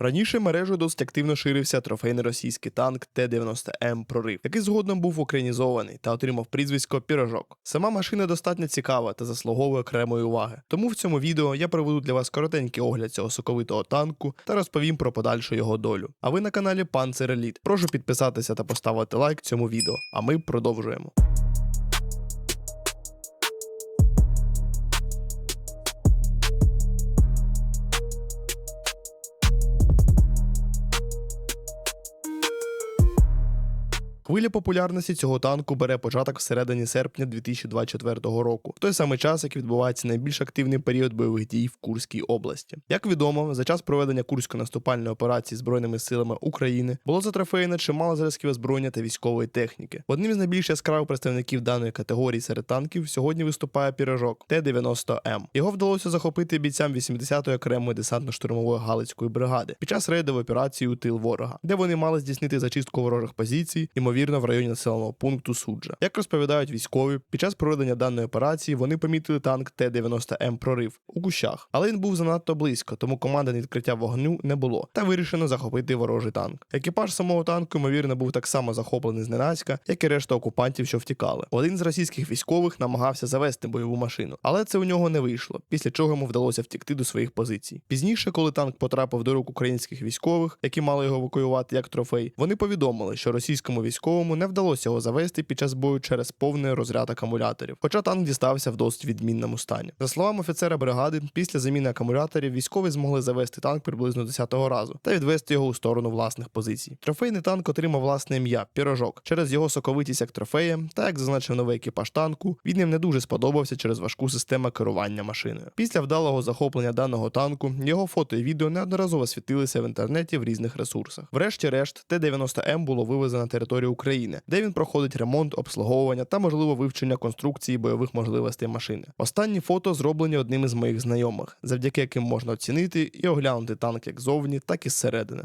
Раніше мережею досить активно ширився трофейний російський танк Т-90М Прорив, який згодом був українізований та отримав прізвисько Пірожок. Сама машина достатньо цікава та заслуговує окремої уваги. Тому в цьому відео я проведу для вас коротенький огляд цього соковитого танку та розповім про подальшу його долю. А ви на каналі Panzer Elite. Прошу підписатися та поставити лайк цьому відео. А ми продовжуємо. Хвиля популярності цього танку бере початок всередині серпня 2024 року, в той самий час, як відбувається найбільш активний період бойових дій в Курській області. Як відомо, за час проведення курської наступальної операції збройними силами України було затрофеєно чимало зразків озброєння та військової техніки. Одним з найбільш яскравих представників даної категорії серед танків сьогодні виступає пірожок Т-90М. Його вдалося захопити бійцям 80-ї окремої десантно-штурмової галицької бригади під час рейдової операції у тил ворога, де вони мали здійснити зачистку ворожих позицій, ймовірно, в районі населеного пункту Суджа. Як розповідають військові, під час проведення даної операції вони помітили танк Т-90М прорив у кущах, але він був занадто близько, тому команди на відкриття вогню не було, та вирішено захопити ворожий танк. Екіпаж самого танку, ймовірно, був так само захоплений зненацька, як і решта окупантів, що втікали. Один з російських військових намагався завести бойову машину, але це у нього не вийшло, після чого йому вдалося втікти до своїх позицій. Пізніше, коли танк потрапив до рук українських військових, які мали його евакуювати як трофей, вони повідомили, що російському військовому не вдалося його завести під час бою через повний розряд акумуляторів, хоча танк дістався в досить відмінному стані. За словами офіцера бригади, після заміни акумуляторів військові змогли завести танк приблизно 10-го разу та відвести його у сторону власних позицій. Трофейний танк отримав власне ім'я пірожок через його соковитість як трофея, та як зазначив новий екіпаж танку, він їм не дуже сподобався через важку систему керування машиною. Після вдалого захоплення даного танку його фото і відео неодноразово світилися в інтернеті в різних ресурсах. Врешті-решт, Т-90М було вивезено на територію де він проходить ремонт, обслуговування та можливо вивчення конструкції бойових можливостей машини. Останні фото зроблені одним із моїх знайомих, завдяки яким можна оцінити і оглянути танк як зовні, так і зсередини.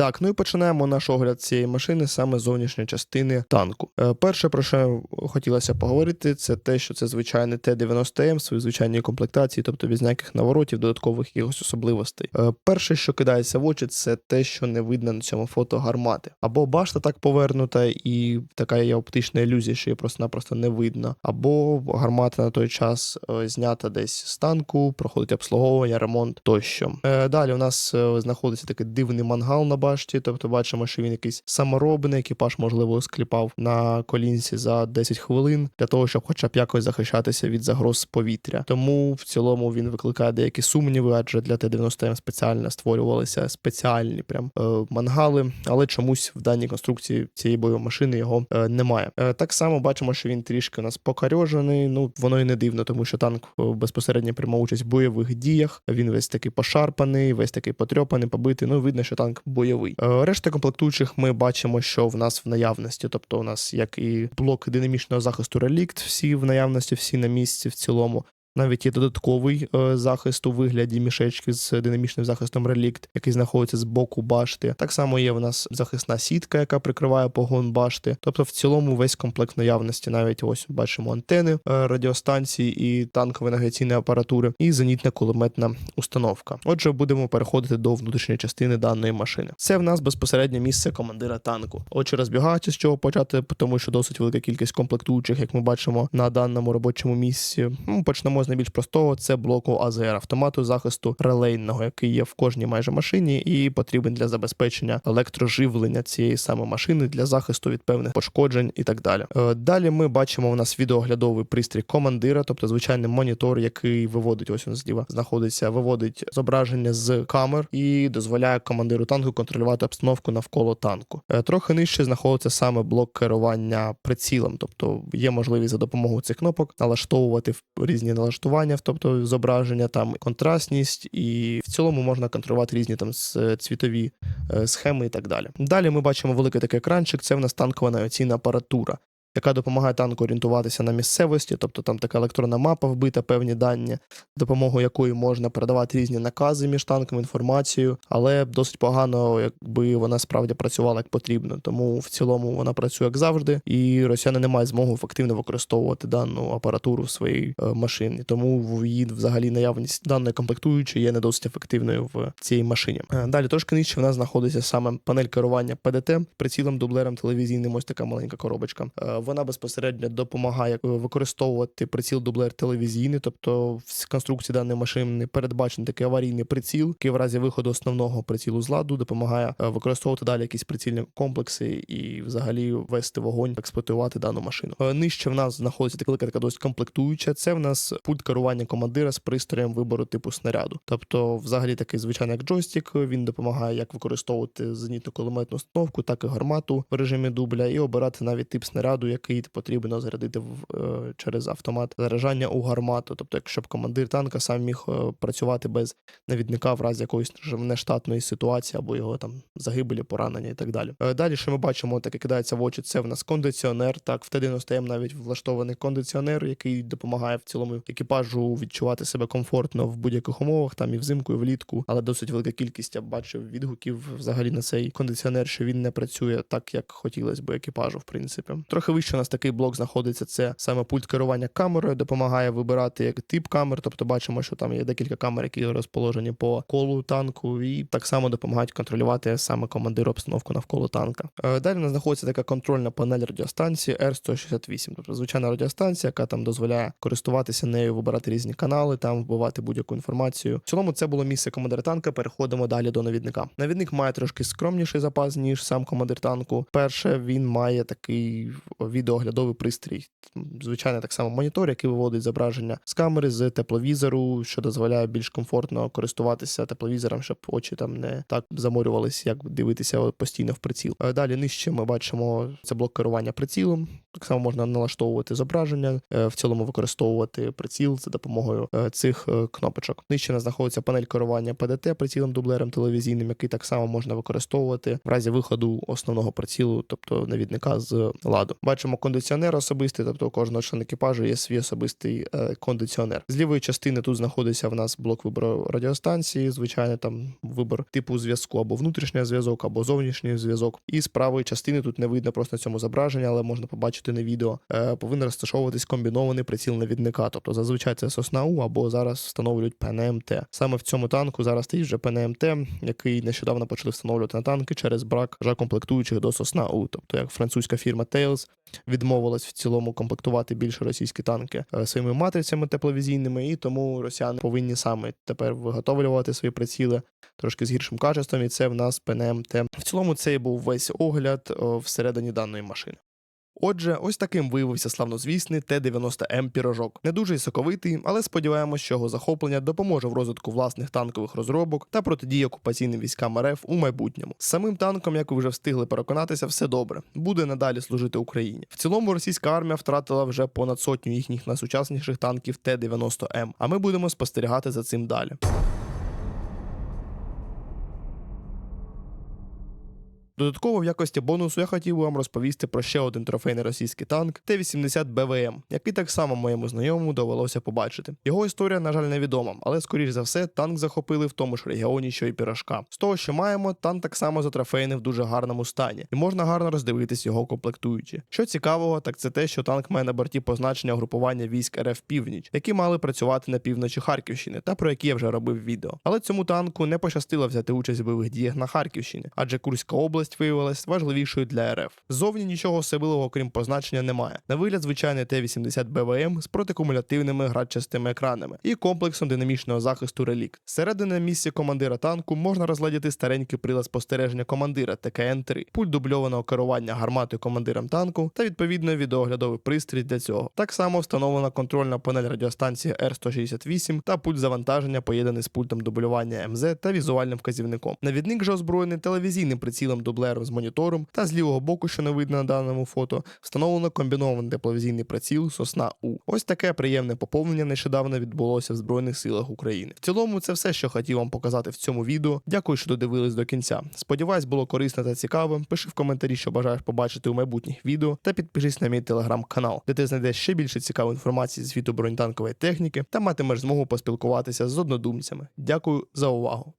Так, ну і починаємо наш огляд цієї машини саме з зовнішньої частини танку. Е, перше, про що хотілося поговорити, це те, що це звичайний Т-90М в своїй звичайній комплектації, тобто без ніяких наворотів, додаткових якихось особливостей. Е, перше, що кидається в очі, це те, що не видно на цьому фото гармати. Або башта так повернута, і така є оптична ілюзія, що її просто-напросто не видно, або гармата на той час е, знята десь з танку, проходить обслуговування, ремонт тощо. Далі у нас знаходиться такий дивний мангал на башті, тобто бачимо, що він якийсь саморобний, екіпаж, можливо, скліпав на колінці за 10 хвилин для того, щоб хоча б якось захищатися від загроз повітря. Тому в цілому він викликає деякі сумніви, адже для Т-90М спеціально створювалися спеціальні прям е, мангали, але чомусь в даній конструкції цієї бойової машини його е, немає. Е, так само бачимо, що він трішки у нас покарьожений. Ну воно і не дивно, тому що танк е, безпосередньо приймав участь в бойових діях. Він весь такий пошарпаний, весь такий потрьопаний, побитий. Ну видно, що танк бойовий. Е, Решта комплектуючих ми бачимо, що в нас в наявності, тобто у нас як і блок динамічного захисту релікт, всі в наявності, всі на місці в цілому. Навіть є додатковий е, захист у вигляді мішечки з динамічним захистом релікт, який знаходиться з боку башти. Так само є в нас захисна сітка, яка прикриває погон башти. Тобто, в цілому весь комплект наявності. Навіть ось бачимо антени, е, радіостанції і танкової навігаційної апаратури, і зенітна кулеметна установка. Отже, будемо переходити до внутрішньої частини даної машини. Це в нас безпосереднє місце командира танку. Отже, розбігаючись з чого почати, тому що досить велика кількість комплектуючих, як ми бачимо на даному робочому місці. Ну, почнемо з найбільш простого: це блоку АЗР автомату захисту релейного, який є в кожній майже машині, і потрібен для забезпечення електроживлення цієї саме машини для захисту від певних пошкоджень і так далі. Е, Далі ми бачимо у нас відеоглядовий пристрій командира, тобто звичайний монітор, який виводить ось він зліва знаходиться, виводить зображення з камер і дозволяє командиру танку контролювати обстановку навколо танку. Е, Трохи нижче знаходиться саме блок керування прицілом, тобто є можливість за допомогою цих кнопок налаштовувати в- різні налаштування, тобто зображення, там контрастність, і в цілому можна контролювати різні там цвітові е, схеми і так далі. Далі ми бачимо великий такий екранчик. Це в нас танкова навіаційна апаратура. Яка допомагає танку орієнтуватися на місцевості, тобто там така електронна мапа вбита, певні дані, допомогою якої можна передавати різні накази між танками, інформацію, але досить погано, якби вона справді працювала як потрібно. Тому в цілому вона працює як завжди, і росіяни не мають змогу ефективно використовувати дану апаратуру в своїй е, машині. Тому її взагалі наявність даної комплектуючої є не досить ефективною в цій машині. Е, Далі трошки нижче в нас знаходиться саме панель керування ПДТ, прицілом, дублером телевізійним. Ось така маленька коробочка. Вона безпосередньо допомагає е, використовувати приціл дублер телевізійний, тобто в конструкції даної машини передбачений такий аварійний приціл, який в разі виходу основного прицілу з ладу допомагає е, використовувати далі якісь прицільні комплекси і взагалі вести вогонь, експлуатувати дану машину. Е, Нижче в нас знаходиться така така досить комплектуюча. Це в нас пульт керування командира з пристроєм вибору типу снаряду. Тобто, взагалі такий звичайний як джойстик. Він допомагає як використовувати зенітну кулеметну установку, так і гармату в режимі дубля, і обирати навіть тип снаряду, який потрібно зарядити в, е, через автомат заряджання у гармату. Тобто, якщо б командир танка сам міг е, працювати без навідника в разі якоїсь нештатної ситуації або його там загибелі, поранення і так далі. Е, Далі, що ми бачимо, таке кидається в очі, це в нас кондиціонер. Так, в Т-90М навіть влаштований кондиціонер, який допомагає в цілому екіпажу відчувати себе комфортно в будь-яких умовах, там і взимку, і влітку, але досить велика кількість я бачив відгуків взагалі на цей кондиціонер, що він не працює так, як хотілося б екіпажу, в принципі. Трохи вище у нас такий блок знаходиться. Це саме пульт керування камерою, допомагає вибирати як тип камер. Тобто бачимо, що там є декілька камер, які розположені по колу танку, і так само допомагають контролювати саме командир обстановку навколо танка. Е, Далі у нас знаходиться така контрольна панель радіостанції R168, тобто звичайна радіостанція, яка там дозволяє користуватися нею, вибирати різні канали, там вбивати будь-яку інформацію. В цілому це було місце командира танка. Переходимо далі до навідника. Навідник має трошки скромніший запас, ніж сам командир танку. Перше, він має такий відеоглядовий пристрій. Звичайно, так само монітор, який виводить зображення з камери з тепловізору, що дозволяє більш комфортно користуватися тепловізором, щоб очі там не так заморювалися, як дивитися постійно в приціл. Е, Далі нижче ми бачимо це блок керування прицілом. Так само можна налаштовувати зображення, е, в цілому використовувати приціл за допомогою е, цих кнопочок. Нижче нас знаходиться панель керування ПДТ прицілом дублером телевізійним, який так само можна використовувати в разі виходу основного прицілу, тобто навідника з ладу. Бачимо кондиціонер особистий, тобто у кожного члена екіпажу є свій особистий е, кондиціонер. З лівої частини тут знаходиться в нас блок вибору радіостанції, звичайно, там вибор типу зв'язку або внутрішній зв'язок, або зовнішній зв'язок. І з правої частини тут не видно просто на цьому зображенні, але можна побачити на відео. Е, повинен розташовуватись комбінований приціл навідника. Тобто зазвичай це сосна У або зараз встановлюють ПНМТ. Саме в цьому танку зараз стоїть вже ПНМТ, який нещодавно почали встановлювати на танки через брак вже комплектуючих до сосна У. Тобто як французька фірма Tails відмовилась в цілому комплектувати більше російські танки е, своїми матрицями тепловізійними, і тому росіяни повинні саме тепер виготовлювати свої приціли трошки з гіршим качеством, і це в нас ПНМТ. В цілому це був весь огляд всередині даної машини. Отже, ось таким виявився славнозвісний Т-90М пірожок. Не дуже соковитий, але сподіваємось, що його захоплення допоможе в розвитку власних танкових розробок та протидії окупаційним військам РФ у майбутньому. З самим танком, як ви вже встигли переконатися, все добре. Буде надалі служити Україні. В цілому російська армія втратила вже понад сотню їхніх найсучасніших танків Т-90М. А ми будемо спостерігати за цим далі. Додатково в якості бонусу я хотів би вам розповісти про ще один трофейний російський танк Т-80 БВМ, який так само моєму знайомому довелося побачити. Його історія, на жаль, невідома, але скоріш за все танк захопили в тому ж регіоні, що й пірожка. З того, що маємо, танк так само затрофейний в дуже гарному стані, і можна гарно роздивитись його комплектуючі. Що цікавого, так це те, що танк має на борті позначення угрупування військ РФ Північ, які мали працювати на півночі Харківщини, та про які я вже робив відео. Але цьому танку не пощастило взяти участь в бойових діях на Харківщині, адже Курська область виявилась важливішою для РФ. Ззовні нічого особливого, крім позначення, немає. На вигляд звичайний Т-80 БВМ з протикумулятивними градчастими екранами і комплексом динамічного захисту релік. Зсередини на місці командира танку можна розглядіти старенький прилад спостереження командира ТКН-3, пульт дубльованого керування гарматою командиром танку та відповідно відеоглядовий пристрій для цього. Так само встановлена контрольна панель радіостанції R168 та пульт завантаження, поєднаний з пультом дублювання МЗ та візуальним вказівником. Навідник же озброєний телевізійним прицілом дублера дублером з монітором, та з лівого боку, що не видно на даному фото, встановлено комбінований тепловізійний приціл Сосна У. Ось таке приємне поповнення нещодавно відбулося в Збройних силах України. В цілому, це все, що хотів вам показати в цьому відео. Дякую, що додивились до кінця. Сподіваюсь, було корисно та цікаво. Пиши в коментарі, що бажаєш побачити у майбутніх відео, та підпишись на мій телеграм-канал, де ти знайдеш ще більше цікавої інформації з світу бронетанкової техніки та матимеш змогу поспілкуватися з однодумцями. Дякую за увагу.